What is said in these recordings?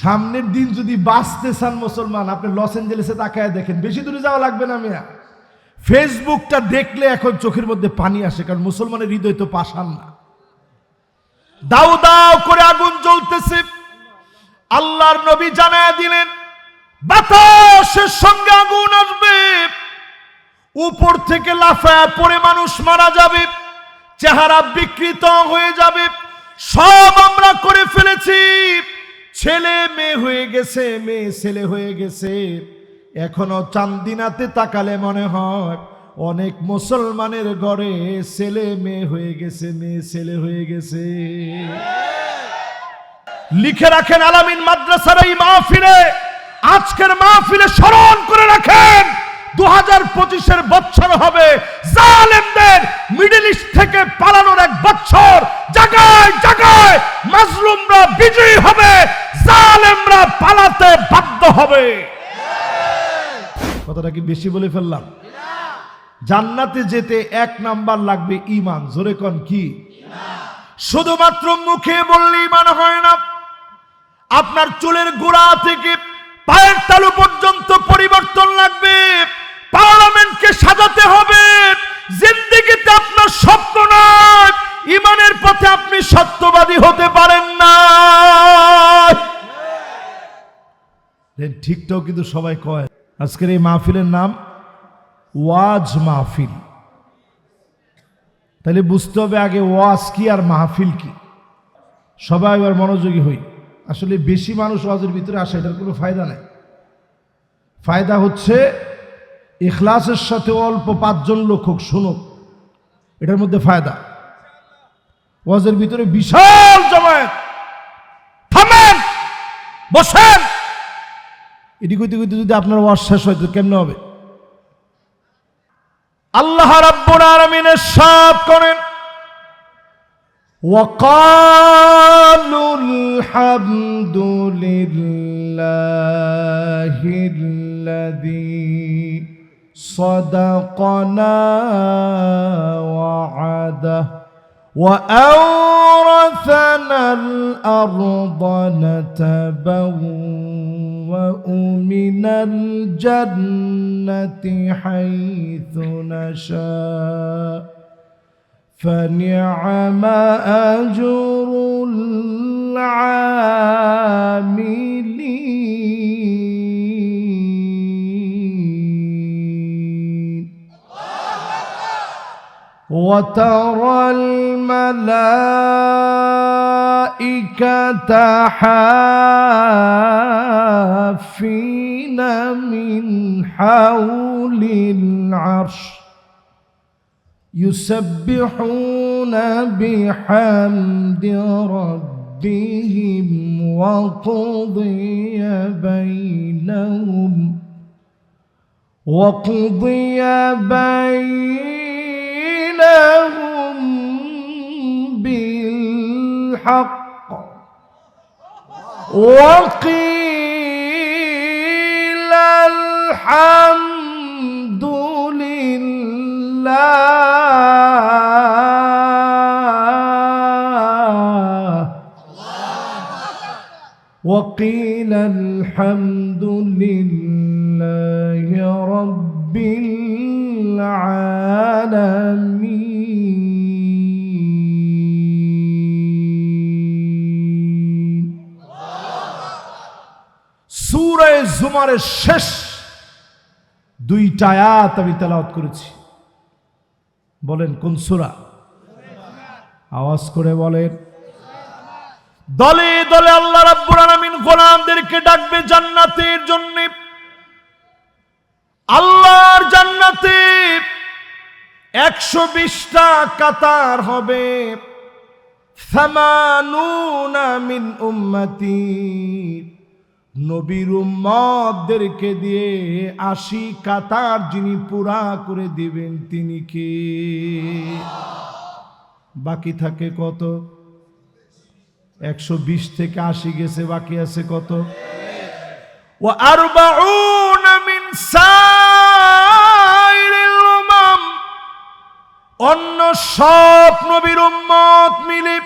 সামনের দিন যদি বাঁচতে চান মুসলমান, আপনি লস অ্যাঞ্জেলেসে তাকায় দেখেন। বেশি দূরে যাওয়া লাগবে না মিয়া। ফেসবুকটা দেখলে এখন চোখের মধ্যে পানি আসে, কারণ মুসলমানের হৃদয় তো পাশান না। দাও দাও করে আগুন জ্বলতেছে। আল্লাহর নবী জানায় দিলেন, বাতাসের সঙ্গে আগুন আসবে। উপর থেকে লাফায় পড়ে মানুষ মারা যাবে, চেহারা বিকৃত হয়ে যাবে। সব আমরা করে ফেলেছি। ছেলে মেয়ে হয়ে গেছে, মেয়ে ছেলে হয়ে গেছে। এখনও চান্দিনাতে তাকালে মনে হয় অনেক মুসলমানের ঘরে ছেলে মেয়ে হয়ে গেছে, মেয়ে ছেলে হয়ে গেছে। লিখে রাখেন আলামিন মাদ্রাসার এই মাহফিলে, আজকের মাহফিলে স্মরণ করে রাখেন দু হাজার পঁচিশের বছর হবে। জালেমদের মিডল ইস্ট থেকে পালানোর এক বছর। জায়গায় জায়গায় মাজলুমরা বিজয়ী হবে। পালাতে বাধ্য হবে। কথাটা কি বেশি বলে ফেললাম? জান্নাতে যেতে এক নাম্বার লাগবে ইমান জোরে কন, কি? শুধুমাত্র মুখে বললে ইমান হয় না। আপনার চুলের গোড়া থেকে পায়ের তালু পর্যন্ত পরিবর্তন লাগবে। পার্লামেন্টকে সাজাতে হবে। জিন্দিগিতে আপনার স্বপ্ন নয়। ইমানের পথে আপনি সত্যবাদী হতে পারেন না। ঠিকটাও কিন্তু সবাই কয়, আজকের এই মাহফিলের নাম ওয়াজ মাহফিল। তাহলে বুঝতে হবে আগে ওয়াজ কি আর মাহফিল কি। সবাই এবার মনোযোগী হই। আসলে বেশি মানুষ ওয়াজের ভিতরে আসে, এটার কোনো ফায়দা নেই। ফায়দা হচ্ছে এখলাসের সাথে অল্প পাঁচজন লোক হোক, শুনুক, এটার মধ্যে ফায়দা। ওয়াজের ভিতরে বিশাল জমায়েত। থামেন, বসেন। এটি কইতে কইতে যদি আপনার ওয়াজ শেষ হয় তো কেমনে হবে আল্লাহ রাব্বুল আলামিনের সাপ করেন وقالوا الحمد لله الذي صدقنا وعده وأورثنا الأرض نتبوأ من الجنة حيث نشاء فنعم أجر العاملين وترى الملائكة حافين من حول العرش يسبحون بحمد ربهم وقضي بينهم وقضي بينهم بالحق وقيل الحمد لله وقيل الحمد لله رب العالمين সূরা শেষ দুইটা আয়াত আমি তেলাওয়াত করেছি। বলেন, কোন সূরা? আওয়াজ করে বলেন। দলে দলে আল্লাহ রাব্বুল আলামিন গোলামদেরকে ডাকবে জান্নাতের জন্য। আল্লাহর জান্নাতে একশো বিশটা কাতার হবে। সামানুনা মিন উম্মতি। নবীর উম্মতদেরকে দিয়ে আশি কাতার যিনি পুরা করে দিবেন, তিনি কে? বাকি থাকে কত? একশো বিশ থেকে আশি গেছে, বাকি আছে কত? ও সাইরিল অন্য সব নবীর উম্মত মিলে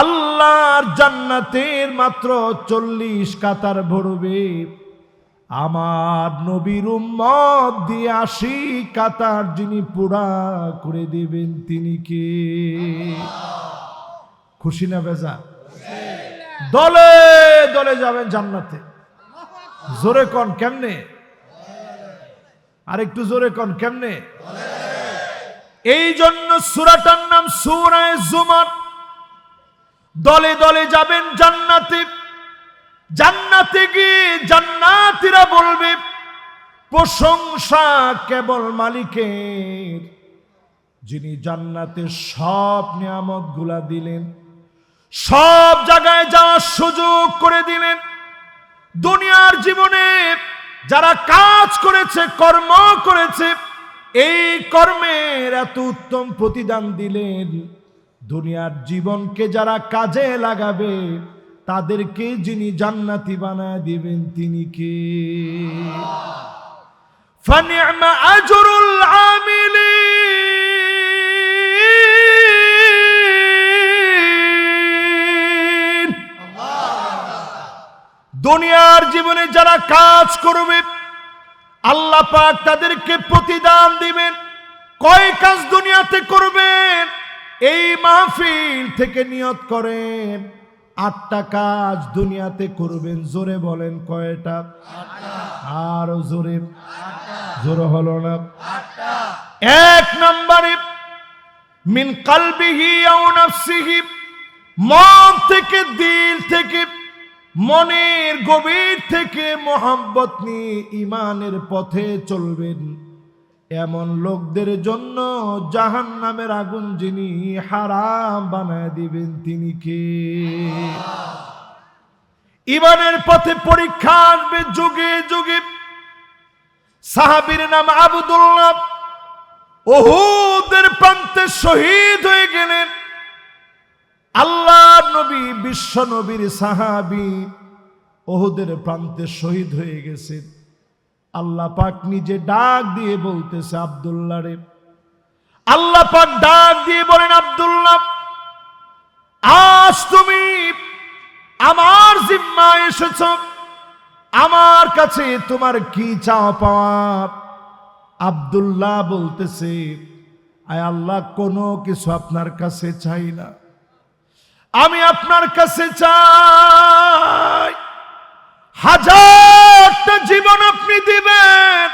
আল্লাহর জান্নাতের মাত্র চল্লিশ কাতার ভরবে। আমার নবীর উম্মত দিয়ে আশি কাতার যিনি পুরা করে দিবেন তিনি কে? খুশি না বেজা দলে দলে যাবেন জান্নাতে। জোরে কন কেমনে? আর একটু জোরে কন কেমনে? এই জন্য সুরাটার নাম সুরায় জুমার দলে দলে যাবেন জান্নাতে। জান্নাতে গিয়ে জান্নাতিরা বলবে, প্রশংসা কেবল মালিকের। যিনি জান্নাতে সব নিয়ামতগুলা দিলেন, সব জায়গায় যাওয়ার সুযোগ করে দিলেন, দুনিয়ার জীবনে যারা কাজ করেছে, কর্ম করেছে, এই কর্মের এত উত্তম প্রতিদান দিলেন। দুনিয়ার জীবনকে যারা কাজে লাগাবে, তাদেরকে যিনি জান্নাতি বানায় দিবেন, তিনি কে? দুনিয়ার জীবনে যারা কাজ করবে, আল্লাহ পাক তাদেরকে প্রতিদান দিবেন। কয় কাজ দুনিয়াতে করবেন? এই মাহফিল থেকে নিয়ত করেন, আটটা কাজ দুনিয়াতে করবেন, জোরে বলেন কয়টা? আরও জোরে। জোরে হলো না। এক নম্বরে, মিন কালবিহি আও মন থেকে, দিল থেকে, মনের গভীর থেকে মোহাব্বত নিয়ে ইমানের পথে চলবেন। এমন লোকদের জন্য জাহান নামের আগুন যিনি হারাম বানায় দিবেন তিনি কে? ইমানের পথে পরীক্ষা আসবে যুগে যুগে। সাহাবীর নাম আবুদুল্লাহ। ওহুদের প্রান্তে শহীদ হয়ে গেলেন। আল্লাহ নবী, বিশ্ব নবীর সাহাবি ওহুদের প্রান্তে শহীদ হয়ে গেছে আল্লাহ পাক নিজে ডাক দিয়ে বলতেছে আব্দুল্লাহ রে। আল্লাহ পাক ডাক দিয়ে বলেন, আব্দুল্লাহ, আজ তুমি আমার জিম্মা এসেছ। আমার কাছে তোমার কি চাও পাওয়া? আব্দুল্লাহ বলতেছে, আয় আল্লাহ, কোনো কিছু আপনার কাছে চাই না। আমি আপনার কাছে চাই হাজারটা জীবন আপনি দিবেন।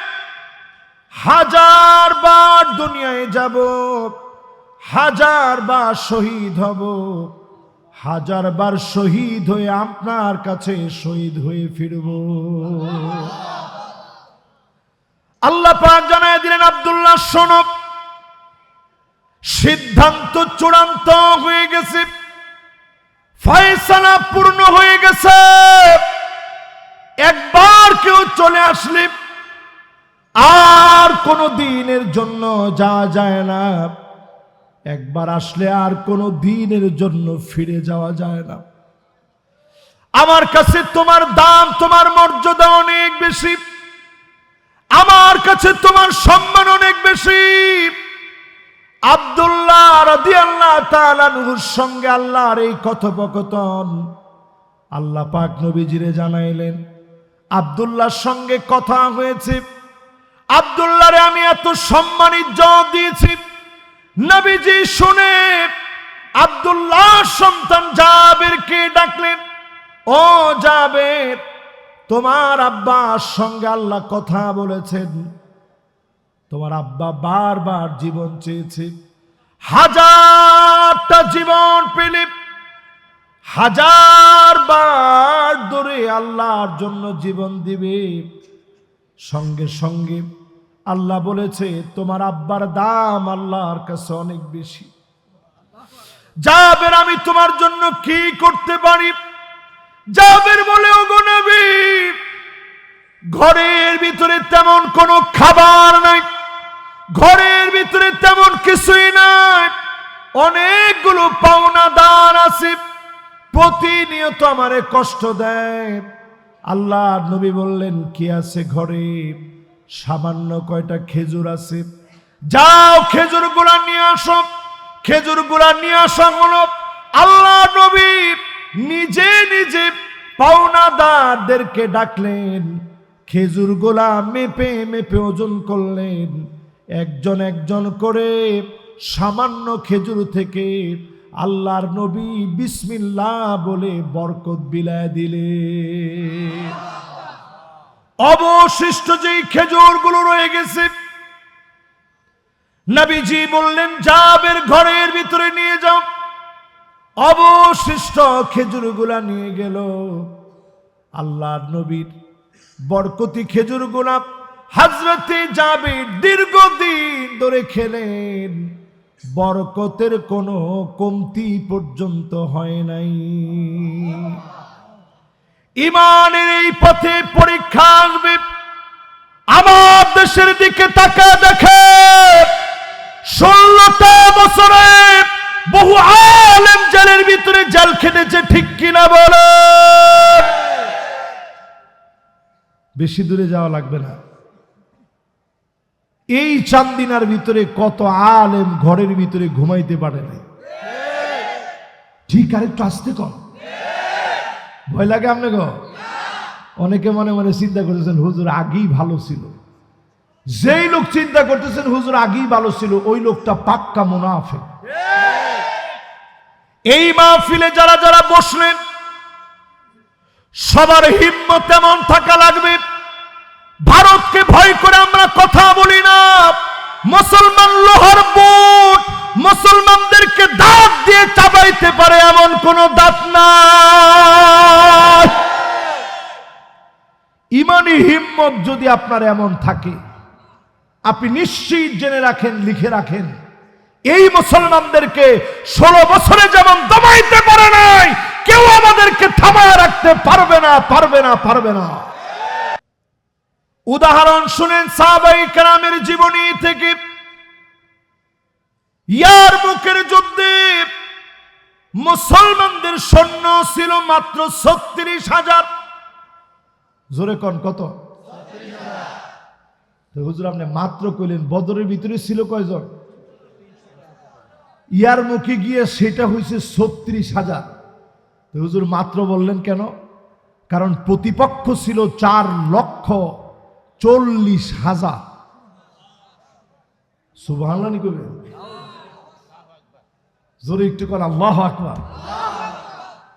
হাজার বার দুনিয়ায় যাব, হাজার বার শহীদ হব, হাজার বার শহীদ হয়ে আপনার কাছে শহীদ হয়ে ফিরব। আল্লাহ পাক জানায় দিলেন, আব্দুল্লাহ শোনব সিদ্ধান্ত চূড়ান্ত হয়ে গেছে, ফয়সালা পূর্ণ হয়ে গেছে। একবার কেউ চলে আসলে আর কোনো দিনের জন্য যা যায় না। একবার আসলে আর কোনো দিনের জন্য ফিরে যাওয়া যায় না। আমার কাছে তোমার দাম, তোমার মর্যাদা অনেক বেশি। আমার কাছে তোমার সম্মান অনেক বেশি। আব্দুল্লাহ রাদিয়াল্লাহ তাআলা নূর সঙ্গে আল্লাহর এই কথোপকথন আল্লাহ পাক নবীজিরে জানাইলেন। আব্দুল্লাহর সঙ্গে কথা হয়েছে। আব্দুল্লাহরে আমি এত সম্মান, ইজ্জত দিয়েছি। নবীজি শুনে আব্দুল্লাহ সন্তান জাবেরকে ডাকলেন, ও জাবের, তোমার আব্বার সঙ্গে আল্লাহ কথা বলেছেন। তোমার আব্বা বারবার জীবন চেয়েছে। হাজারটা জীবন পেলে হাজার বার ধরে আল্লাহর জন্য জীবন দিবে। সঙ্গে সঙ্গে আল্লাহ বলেছে, তোমার আব্বার দাম আল্লাহর কাছে অনেক বেশি। যাবের আমি তোমার জন্য কি করতে পারি? যাবের বলে নবী, ঘরের ভিতরে তেমন কোনো খাবার নাই। ঘরের ভিতরে তেমন কিছুই নাই। অনেকগুলো পাওনা দান আছে। প্রতিনিয়ত আমারে কষ্ট দেয়। আল্লাহ নবী বললেন, কি আছে ঘরে? সামান্য কয়টা খেজুর আছে। যাও, খেজুরগুলা নিয়ে আসো। খেজুরগুলা নিয়ে আসা হলো। আল্লাহ নবী নিজে নিজে পাওনাদারদেরকে ডাকলেন। খেজুর গোলা মেপে মেপে ওজন করলেন। একজন একজন করে সামান্য খেজুর থেকে আল্লাহর নবী বিসমিল্লাহ বলে বরকত বিলায় দিলে। অবশিষ্ট যেই খেজুরগুলো রয়ে গেছে, নবীজি বললেন, জাবের ঘরের ভিতরে নিয়ে যাও। অবশিষ্ট খেজুরগুলা নিয়ে গেল। আল্লাহর নবীর বরকতি খেজুর খেজুরগুলা হাজরতে যাবে দীর্ঘদিন ধরে খেলেন। বরকতের কোনো কমতি পর্যন্ত হয় নাই। ইমানের এই পথে পরীক্ষা আসবে। আমার দেশের দিকে তাকা দেখে ষোলোটা বছরে বহু আলেম জেলের ভিতরে জাল খেটেছে, ঠিক কিনা বলো? বেশি দূরে যাওয়া লাগবে না। এই চান্দিনার ভিতরে কত আলেম ঘরের ভিতরে ঘুমাইতে পারে নাই। ঠিক আরেকটু আসতে কম ভয় লাগে আপনাকে? অনেকে মনে মনে চিন্তা করতেছেন, হুজুর আগেই ভালো ছিল। যেই লোক চিন্তা করতেছেন, হুজুর আগেই ভালো ছিল, ওই লোকটা পাক্কা মুনাফে এই মাহফিলে যারা যারা বসলেন, সবার হিম্মত তেমন থাকা লাগবে ভারতকে ভয় করে আমরা কথা বলি না। মুসলমান লোহার বুট, মুসলমানদেরকে দাঁত দিয়ে চাবাইতে পারে এমন কোন দাঁত না ইমানি হিম্মত যদি আপনার এমন থাকে, আপনি নিশ্চিত জেনে রাখেন, লিখে রাখেন, এই মুসলমানদেরকে ষোলো বছরে যেমন দমাইতে পারে নাই, কেউ আমাদেরকে থামায় রাখতে পারবে না পারবে না পারবে না। উদাহরণ শুনেন সাহাবাই কালামের জীবনী থেকে। ইয়ার মুখের যুদ্ধে মুসলমানদের সৈন্য ছিল মাত্র ছত্রিশ হাজার। জোরে কন, কত? হুজুর আপনি মাত্র কইলেন, বদরের ভিতরে ছিল কয়জন? ইয়ার মুখে গিয়ে সেটা হয়েছে ছত্রিশ হাজার। হুজুর মাত্র বললেন কেন? কারণ প্রতিপক্ষ ছিল চার লক্ষ চল্লিশ হাজার। জোরে একটু আল্লাহ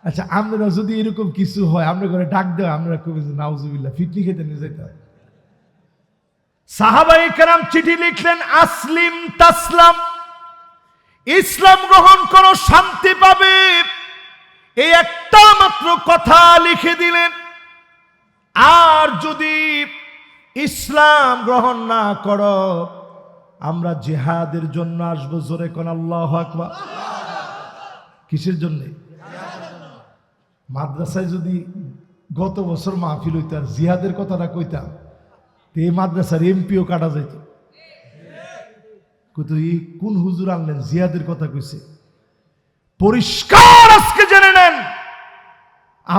আচ্ছা আমরা যদি এরকম কিছু হয় আমরা ডাক দেওয়া আমরা কবি নাউজুবিল্লাহ ফিটনি খেতে নিয়ে যেতে হয়। সাহাবাই চিঠি লিখলেন, আসলিম তাসলাম, ইসলাম গ্রহণ করো, শান্তি পাবে। এই একটা মাত্র কথা লিখে দিলেন। আর যদি ইসলাম গ্রহণ না করো, আমরা জেহাদের জন্য আসব। জোরে কোন আল্লাহ আকবার। কিসের জন্যে? মাদ্রাসায় যদি গত বছর মাহফিল হইতো, আর জিহাদের কথাটা কইতাম এই মাদ্রাসার এমপিও কাটা যাইত। কইতো, এই কোন হুজুর আনলেন? জিহাদের কথা কইছে। পরিষ্কার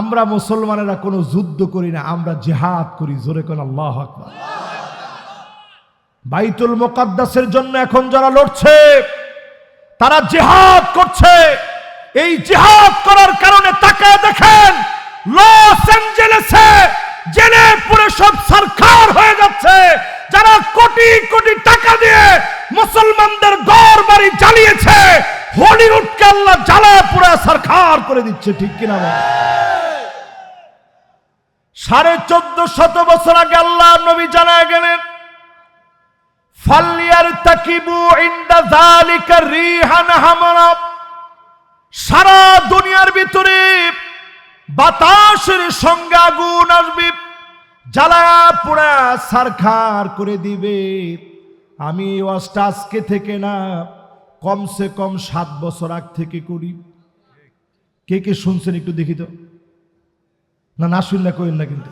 আমরা মুসলমানেরা কোনো যুদ্ধ করি না, আমরা জেহাদ করি। জোরে কোন আল্লাহ আকবার। বাইতুল মোকাদ্দাসের জন্য এখন যারা লড়ছে, তারা জেহাদ করছে। এই জেহাদ করার কারণে তাকায় দেখেন, লস অ্যাঞ্জেলেসে জেলে পুরে সব সরকার হয়ে যাচ্ছে, যারা কোটি কোটি টাকা দিয়ে মুসলমানদের ঘর বাড়ি জ্বালিয়েছে, হলিউডকে আল্লাহ জ্বালায় পুরে সরকার করে দিচ্ছে, ঠিক কিনা? সাড়ে চোদ্দ শত বছর আগে আল্লাহ নবী জানা গেলেন ফাল্লিয়ার তাকিবু ইন্দা জালিকা রিহান হামারা সারা দুনিয়ার ভিতরে বাতাসের সঙ্গে আগুন আসবে, জ্বালা পোড়া সারখার করে দিবে। আমি ওয়াজটা আজকে থেকে না, কমসে কম সাত বছর আগ থেকে করি। কে কে শুনছেন একটু দেখি তো। না না শুনলে করেন না কিন্তু।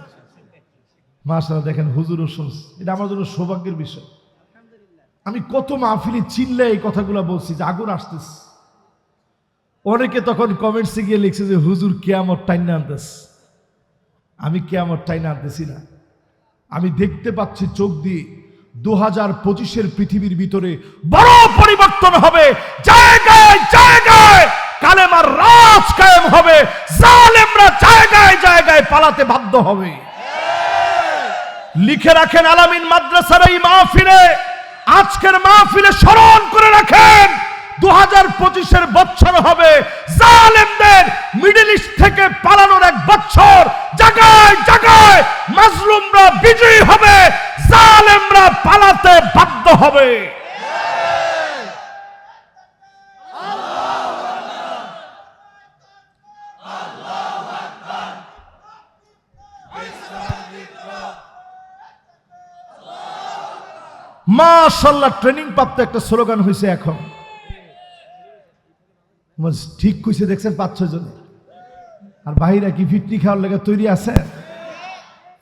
মাসালা দেখেন হুজুরও শুনছে। এটা আমার জন্য সৌভাগ্যের বিষয়। আমি কত মাহফিলি চিনলে এই কথাগুলো বলছি যে আগুন আসতেছে। অনেকে তখন কমেন্টসে গিয়ে লিখছে যে, হুজুর কেয়ামত টাইনা আনতেস আমি কেয়ামত টাইনা আনতেছি না। আমি দেখতে পাচ্ছি চোখ দিয়ে দু হাজার পঁচিশের পৃথিবীর ভিতরে বড় পরিবর্তন হবে। জায়গায় জায়গায় কালেমার রাজ কায়েম হবে। জালেমরা জায়গায় জায়গায় পালাতে বাধ্য হবে। লিখে রাখেন আলামিন মাদ্রাসার এই মাহফিলে, আজকের মাহফিলে স্মরণ করে রাখেন দু হাজার পঁচিশের বছর হবে। জালেমদের মিডল ইস্ট থেকে পালানোর এক বছর। জায়গায় জায়গায় মাজলুমরা বিজয়ী হবে, জালেমরা পালাতে বাধ্য হবে। মাশাল্লাহ ট্রেনিং প্রাপ্ত একটা স্লোগান হয়েছে এখন। ঠিক কইছে, দেখছেন পাঁচ জনে। আর বাহিরা কি ফিটনি খাওয়ার লেগে তৈরি আছে?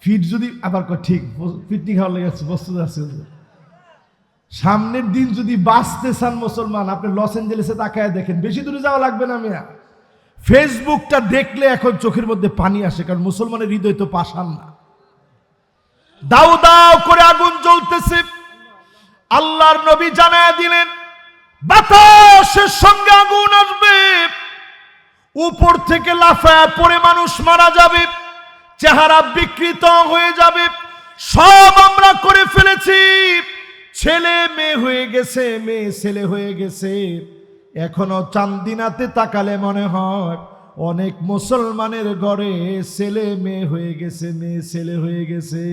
ফিট যদি, আবার ঠিক ফিটনি খাওয়ার লেগে বস্তু আছে সামনের দিন যদি বাঁচতে চান মুসলমান, আপনি লস এঞ্জেলেসে তাকায় দেখেন। বেশি দূরে যাওয়া লাগবে না, মিয়া। ফেসবুকটা দেখলে এখন চোখের মধ্যে পানি আসে, কারণ মুসলমানের হৃদয় তো পাশান না। দাও দাউ করে আগুন জ্বলতেছে। আল্লাহর নবী জানায় দিলেন, বাতাসের সঙ্গে আগুন আসবে। উপর থেকে লাফায় পড়ে মানুষ মারা যাবে, চেহারা বিকৃত হয়ে যাবে। সব আমরা করে ফেলেছি। ছেলে মেয়ে হয়ে গেছে, মেয়ে ছেলে হয়ে গেছে। এখনও চান্দিনাতে তাকালে মনে হয় অনেক মুসলমানের ঘরে ছেলে মেয়ে হয়ে গেছে, মেয়ে ছেলে হয়ে গেছে।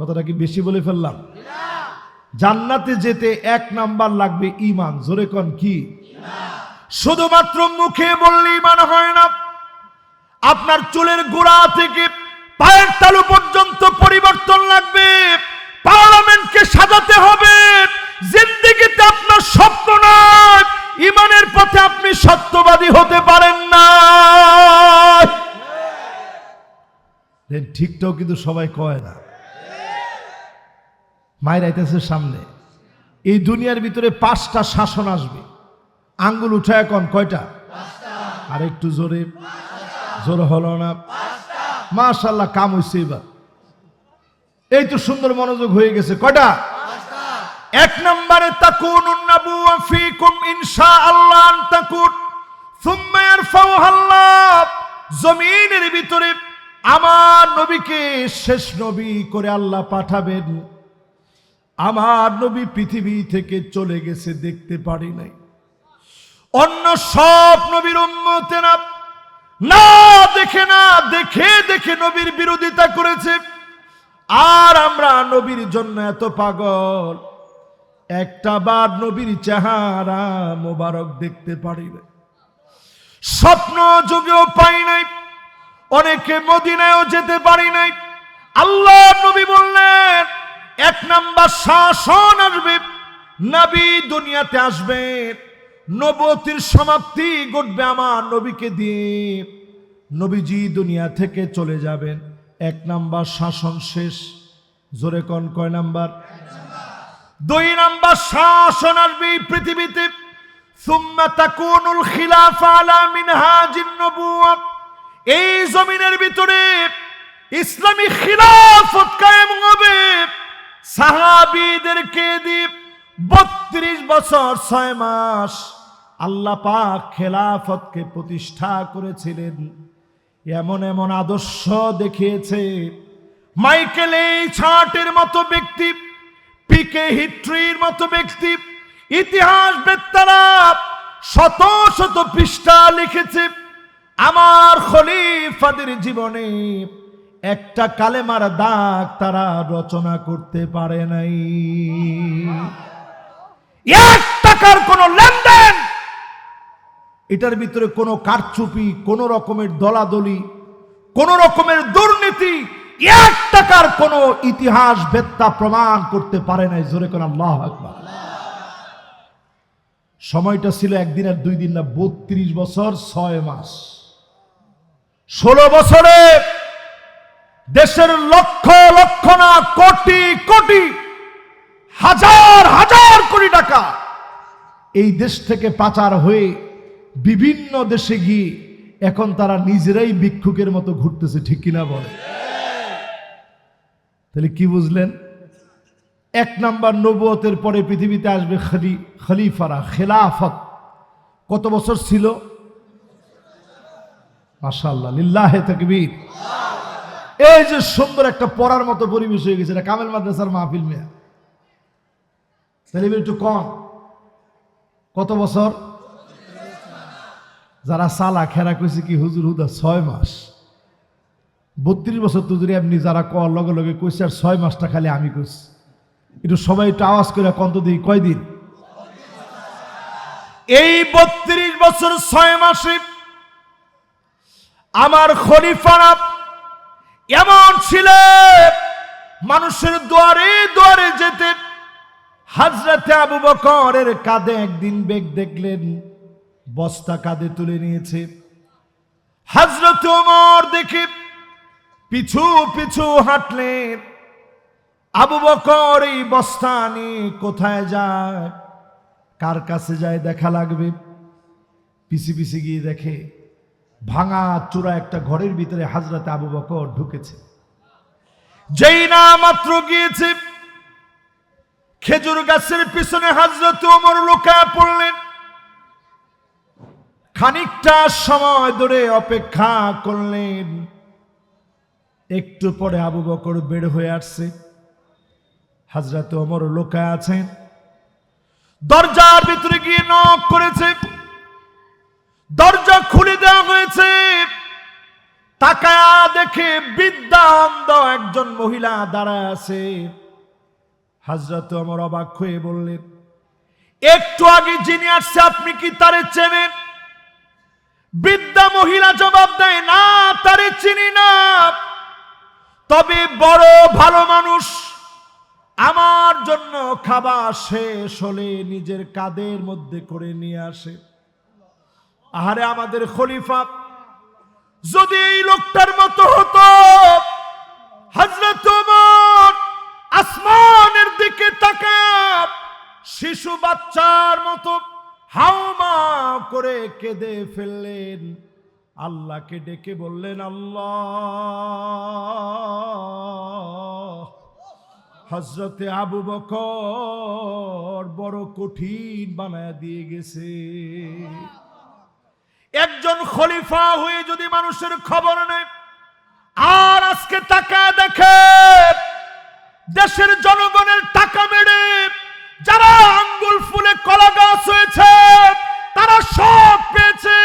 কথাটা কি বেশি বলে ফেললাম? জান্নাতে যেতে এক নাম্বার লাগবে ইমান জোরে কন, কি? শুধুমাত্র মুখে বললে ইমান হয় না। আপনার চুলের গোড়া থেকে পায়ের তালু পর্যন্ত পরিবর্তন লাগবে। পার্লামেন্টকে সাজাতে হবে। জিন্দিগিতে আপনার স্বপ্ন নয়। ইমানের পথে আপনি সত্যবাদী হতে পারেন না। ঠিকটাও কিন্তু সবাই কয় না। মায়ের আইতেছে সামনে। এই দুনিয়ার ভিতরে পাঁচটা শাসন আসবে। আঙ্গুল উঠায় কন? কয়টা? আর একটু জোরে। জোর হলো না। মাশাল্লাহ কাম হইছে এবার। এই তো সুন্দর মনোযোগ হয়ে গেছে। কয়টা? এক নম্বরে তাকুন নাবুওয়া ফীকুম ইনশাআল্লাহ আন তাকুন। সুম্মা ইয়ারফাউহা আল্লাহ। জমিনের ভিতরে আমার নবীকে শেষ নবী করে আল্লাহ পাঠাবেন। আমার নবী পৃথিবী থেকে চলে গেছে দেখতে পারি নাই। অন্য সব নবীর উম্মতেরা না দেখে না, দেখে দেখে নবীর বিরোধিতা করেছে। আর আমরা নবীর জন্য এত পাগল, একটা বার নবীর চেহারা মোবারক দেখতে পারি না স্বপ্ন যুগেও পাই নাই, অনেকে মদিনায়ও যেতে পারি নাই। আল্লাহ নবী বললেন এক নাম্বার শাসন আসবে। নবী দুনিয়াতে আসবে। নবতির সমাপ্তি ঘটবে আমার নবীকে দিয়ে। নবীজি দুনিয়া থেকে চলে যাবেন। এক নাম্বার শাসন শেষ। জোরে কন, কয় নাম্বার? দুই নাম্বার শাসন আসবে পৃথিবীতে। এই জমিনের ভিতরে ইসলামী খিলাফত কায়েম সাহাবীদেরকে দিয়ে বত্রিশ বছর ছয় মাস আল্লাহ পাক খেলাফতকে প্রতিষ্ঠা করেছিলেন। এমন এমন আদর্শ দেখিয়েছে। মাইকেল এই ছাটের মতো ব্যক্তি, পিকে হিট্রির মতো ব্যক্তি, ইতিহাস বেত্তারা শত শত পৃষ্ঠা লিখেছে। আমার খলিফাদের জীবনে একটা কালেমার দাগ তারা রচনা করতে পারে নাই। এক টাকার কোনো লেনদেন, এটার ভিতরে কোনো কারচুপি, কোনো রকমের দলাদলি, কোনো রকমের দুর্নীতি, এক টাকার কোনো ইতিহাস বেত্তা প্রমাণ করতে পারে নাই। জোরে কোন আল্লাহ আকবার। সময়টা ছিল একদিন আর দুই দিন না, বত্রিশ বছর, ছয় মাস। ষোলো বছরে দেশের লক্ষ লক্ষ না, কোটি কোটি, হাজার হাজার কোটি টাকা এই দেশ থেকে পাচার হয়ে বিভিন্ন দেশে গিয়ে এখন তারা নিজেরাই ভিক্ষুকের মতো ঘুরতেছে, ঠিক কিনা বলে? তাহলে কি বুঝলেন? এক নাম্বার নবুয়তের পরে পৃথিবীতে আসবে খালি, খলিফারা, খেলাফত। কত বছর ছিল? মাশাল্লাহ লিল্লাহে তাকবীর। এই যে সুন্দর একটা পড়ার মতো পরিবেশ হয়ে গেছে কামেল মাদ্রাসার মাহফিল মেয়া। এবার একটু কম। কত বছর? যারা সালা খেরা কইছে কি, হুজুর হুদা ছয় মাস। বত্রিশ বছর তো যদি এমনি যারা কর লগে লগে কইছে আর ছয় মাসটা খালি আমি কইছি। একটু সবাই একটু আওয়াজ করে কন্ত দিই কয়দিন? এই বত্রিশ বছর ছয় মাসে আমার খলিফারা এমন ছিলেন মানুষের দুয়ারে দুয়ারে যেতে। হাজরাতে আবু বকরের কাঁধে একদিন বেগ দেখলেন, বস্তা কাঁধে তুলে নিয়েছে। হাজরত ওমর দেখে পিছু পিছু হাঁটলেন। আবু বকর এই বস্তা নিয়ে কোথায় যায়, কার কাছে যায় দেখা লাগবে? পিছি পিছি গিয়ে দেখে ভাঙা চূড়া একটা ঘরের ভিতরে হাজরাতে আবু বকর ঢুকেছে। যেই না মাত্র গিয়েছে, খেজুর গাছের পিছনে হাজরত ওমর লুকায় পড়লেন। খানিকটা সময় ধরে অপেক্ষা করলেন। একটু পরে আবু বকর বের হয়ে আসছে। হাজরত ওমর লোকায় আছেন। দরজার ভিতরে গিয়ে নক করেছে। দরজা খুলে দেওয়া হয়েছে। তাকায়া দেখে বিদ্যা অন্ধ একজন মহিলা দাঁড়ায় আছে। হাজরত আমার অবাক হয়ে বললেন, একটু আগে যিনি আসছে, আপনি কি তারে চেনেন? বিদ্যা মহিলা জবাব দেয়, না, তারে চিনি না। তবে বড় ভালো মানুষ। আমার জন্য খাবার শেষ হলে নিজের কাদের মধ্যে করে নিয়ে আসে। আহারে আমাদের খলিফা, যদি এই লোকটার মতো হতো হজরত আসমানের দিকে তাকায়, শিশু বাচ্চার মতো হাওমা করে কেঁদে ফেললেন। আল্লাহকে ডেকে বললেন, আল্লাহ হজরতে আবু বকর বড় কঠিন বানায় দিয়ে গেছে। একজন খলিফা হয়ে যদি মানুষের খবর নেয়, আর আজকে টাকা দেখে, দেশের জনগণের টাকা মেরে যারা আঙ্গুল ফুলে কলা গাছ হয়েছে, তারা সব পেয়েছে,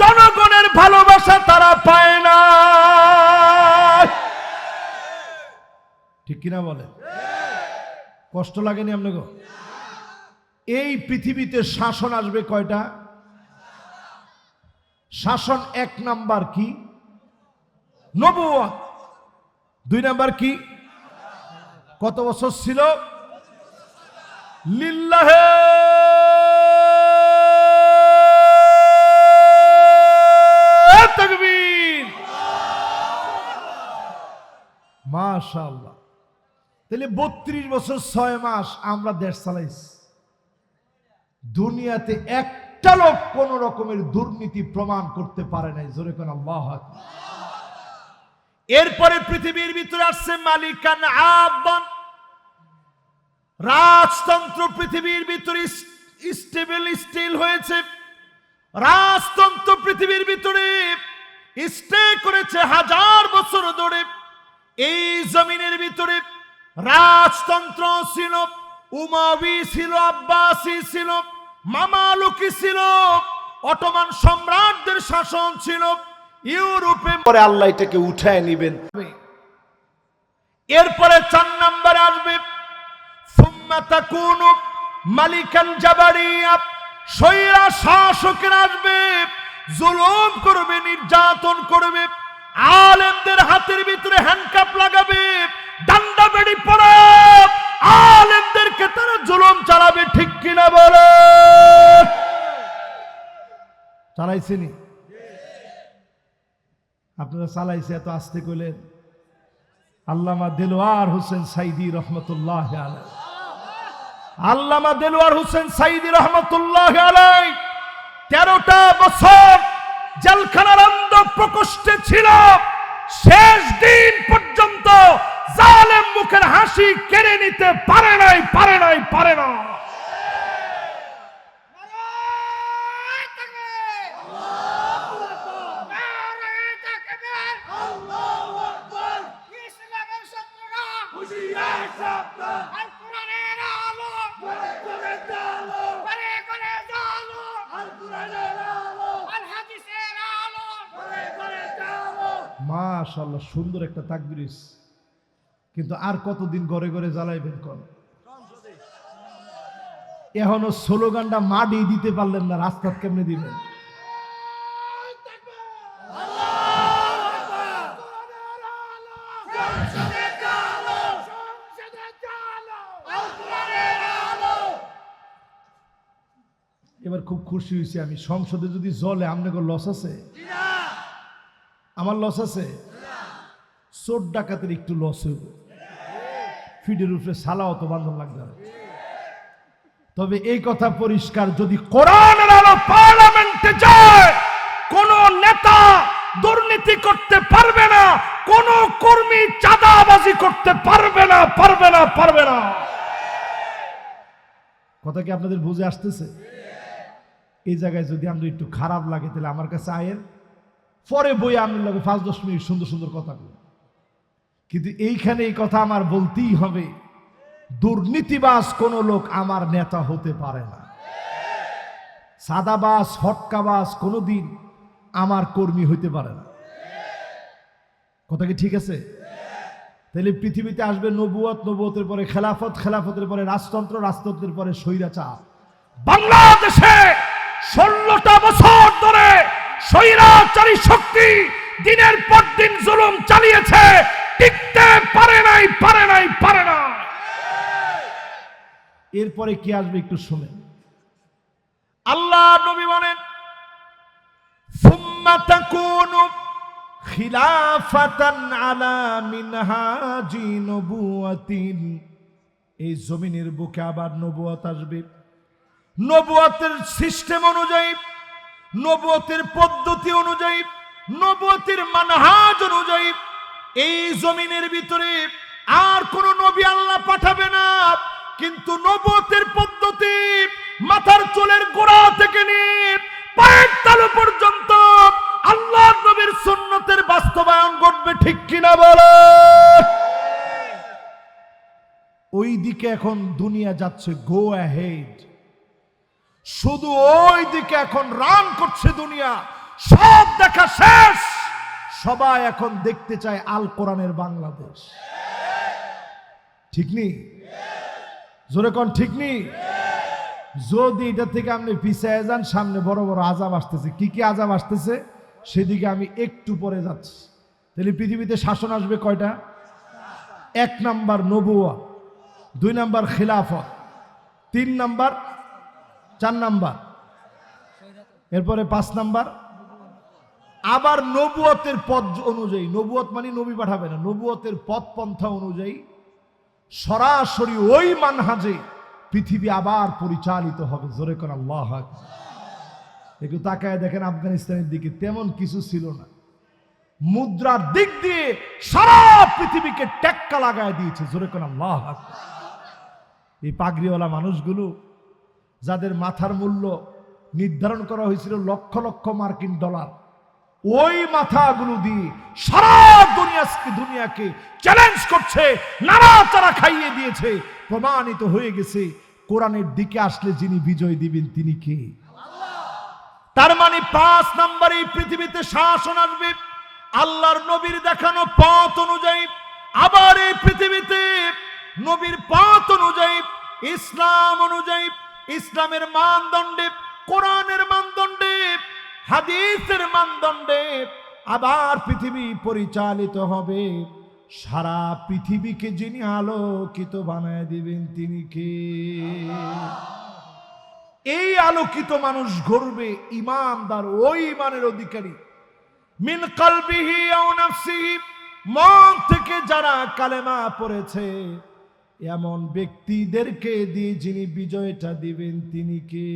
জনগণের ভালোবাসা তারা পায় না। ঠিক কিনা বলে কষ্ট লাগেনি আপনাকে? এই পৃথিবীতে শাসন আসবে কয়টা? শাসন এক নাম্বার কি? নবুয়া দুই নাম্বার কি? কত বছর ছিল? লিল্লাহে। তাকবীর। মাশাআল্লাহ। তাহলে বত্রিশ বছর ছয় মাস আমরা দেশ চালাইছি। দুনিয়াতে একটা কোন রকমের দুর্নীতি প্রমাণ করতে পারে নাই। জোরে কোন এরপরে পৃথিবীর ভিতরে আসছে মালিকান আব্বান রাজতন্ত্র পৃথিবীর ভিতরে স্টেবল স্টিল হয়েছে। রাজতন্ত্র পৃথিবীর ভিতরে স্টে করেছে হাজার বছর ধরে। এই জমিনের ভিতরে রাজতন্ত্র ছিল উমাবি ছিল, আব্বাসি ছিল। মামালুকি ছিল অটোমান সম্রাটদের শাসন ছিল ইউরোপে পরে আল্লাহ এটাকে উঠায় নিবেন। এরপরে চার নম্বরে আসবে মালিকান জাবারিয়া। সৈরা শাসকের আসবে জুলুম করবে নির্যাতন করবে আলেমদের হাতের ভিতরে হ্যান্ডকাপ লাগাবে ডান্ডা বেড়ি পড়ে। আলেমদেরকে তারা জুলুম চালাবে, ঠিক কিনা বলে? চালাইছেনি? আপনারা চালাইছে এত আসতে আল্লামা দেলোয়ার হোসেন সাইদি রহমতুল্লাহ আল্লামা দেলোয়ার হোসেন সাইদি রহমতুল্লাহ তেরোটা বছর জেলখানার অন্ধ প্রকোষ্ঠে ছিল। শেষ দিন পর্যন্ত জালেম মুখের হাসি কেড়ে নিতে পারে নাই পারে নাই, পারে না। মাশাল্লাহ সুন্দর একটা তাকবির। কিন্তু আর কতদিন ঘরে ঘরে জ্বালাইবেন কোন? এখনও স্লোগানটা মাটি দিতে পারলেন না রাস্তাত কেমনে দিবেন? এবার খুব খুশি হয়েছি আমি। সংসদে যদি জলে আপনাকে লস আছে? আমার লস আছে? চোর ডাকাতের একটু লস হইব। ফিডের উপরে সালাও তো বান্ধব লাগবে। তবে এই কথা পরিষ্কার, যদি কোরআনের আলো পার্লামেন্টে যায়, কোন নেতা দুর্নীতি করতে পারবে না, কোন কর্মী চাঁদাবাজি করতে পারবে না পারবে না পারবে না। কথা কি আপনাদের বুঝে আসতেছে? এই জায়গায় যদি আমরা একটু খারাপ লাগে, তাহলে আমার কাছে আয়ের পরে বই আমি লাগে পাঁচ দশ মিনিট সুন্দর সুন্দর কথা বলি কিন্তু এইখানে এই কথা আমার বলতেই হবে। দুর্নীতিবাস কোন লোক আমার নেতা হতে পারে না। সাদাবাস ফটকাবাস কোনোদিন আমার কর্মী হইতে পারে না। কথা কি ঠিক আছে? তাহলে পৃথিবীতে আসবে নবুয়ত নবুয়তের পরে খেলাফত, খেলাফতের পরে রাজতন্ত্র, রাজতন্ত্রের পরে স্বৈরাচার। বাংলাদেশে ষোলোটা বছর ধরে স্বৈরাচারী শক্তি দিনের পর দিন জুলুম চালিয়েছে। টিকতে পারে নাই পারে নাই, পারে না এরপরে কি আসবে একটু শুনেন। আল্লাহ নবী বলেন সুম্মাতা কোন খিলাফাতান আলা মিনহাজি নবুয়াতিন। এই জমিনের বুকে আবার নবুয়াত আসবে। নবুয়াতের সিস্টেম অনুযায়ী, নবুয়াতের পদ্ধতি অনুযায়ী, নবুয়াতের মানহাজ অনুযায়ী এই জমিনের ভিতরে আর কোন নবী আল্লাহ পাঠাবে না। কিন্তু নবতের পদ্ধতি মাথার চুলের গোড়া থেকে নিয়ে পায়ের তালু পর্যন্ত আল্লাহ নবীর সুন্নতের বাস্তবায়ন ঘটবে ঠিক কিনা বলো? ওই দিকে এখন দুনিয়া যাচ্ছে গো অ্যাহেড শুধু ওই দিকে এখন রান করছে দুনিয়া। সব দেখা শেষ। সবাই এখন দেখতে চায় আল কোরআনের বাংলাদেশ। ঠিক নেই জোরে কোন ঠিক নেই যদি এটা থেকে আপনি পিছিয়ে যান, সামনে বড় বড় আজাব আসতেছে। কি কি আজাব আসতেছে? সেদিকে আমি একটু পরে যাচ্ছি। তাহলে পৃথিবীতে শাসন আসবে কয়টা? এক নাম্বার নবুয়া, দুই নাম্বার খিলাফত, তিন নাম্বার, চার নাম্বার, এরপরে পাঁচ নাম্বার আবার নবুয়তের পদ অনুযায়ী, নবুয়ত মানে নবী পাঠাবে না, নবুয়তের পথ পন্থা অনুযায়ী সরাসরি ওই মানহাজে পৃথিবী আবার পরিচালিত হবে জোরে কোন আল্লাহ। একটু তাকায় দেখেন আফগানিস্তানের দিকে তেমন কিছু ছিল না মুদ্রার দিক দিয়ে সারা পৃথিবীকে টেক্কা লাগায় দিয়েছে জোরে কোন আল্লাহ। এই পাগড়িওয়ালা মানুষগুলো, যাদের মাথার মূল্য নির্ধারণ করা হয়েছিল লক্ষ লক্ষ মার্কিন ডলার ওই মাথাগুলো দিয়ে সারা দুনিয়াকে দুনিয়াকে চ্যালেঞ্জ করছে, নাড়াচাড়া খাইয়ে দিয়েছে, প্রমাণিত হয়ে গেছে, কোরআনের দিকে আসলে যিনি বিজয় দিবেন তিনি কে? তার মানে পাঁচ নাম্বার এই পৃথিবীতে শাসন আসবে, আল্লাহর নবীর দেখানো পথ অনুযায়ী। আবার এই পৃথিবীতে নবীর পথ অনুযায়ী, ইসলাম অনুযায়ী, ইসলামের মানদণ্ডে, কোরআনের মানদণ্ডে হাদিসের মানদণ্ডে আবার পৃথিবী পরিচালিত হবে। সারা পৃথিবীকে যিনি আলোকিত বানায় দিবেন, তিনি কে? এই আলোকিত মানুষ গড়বে ইমানদার ওই ইমানের অধিকারী। মিন কলবিহি নাফসিহি, মন থেকে যারা কালেমা পড়েছে, এমন ব্যক্তিদেরকে দিয়ে যিনি বিজয়টা দিবেন, তিনি কে?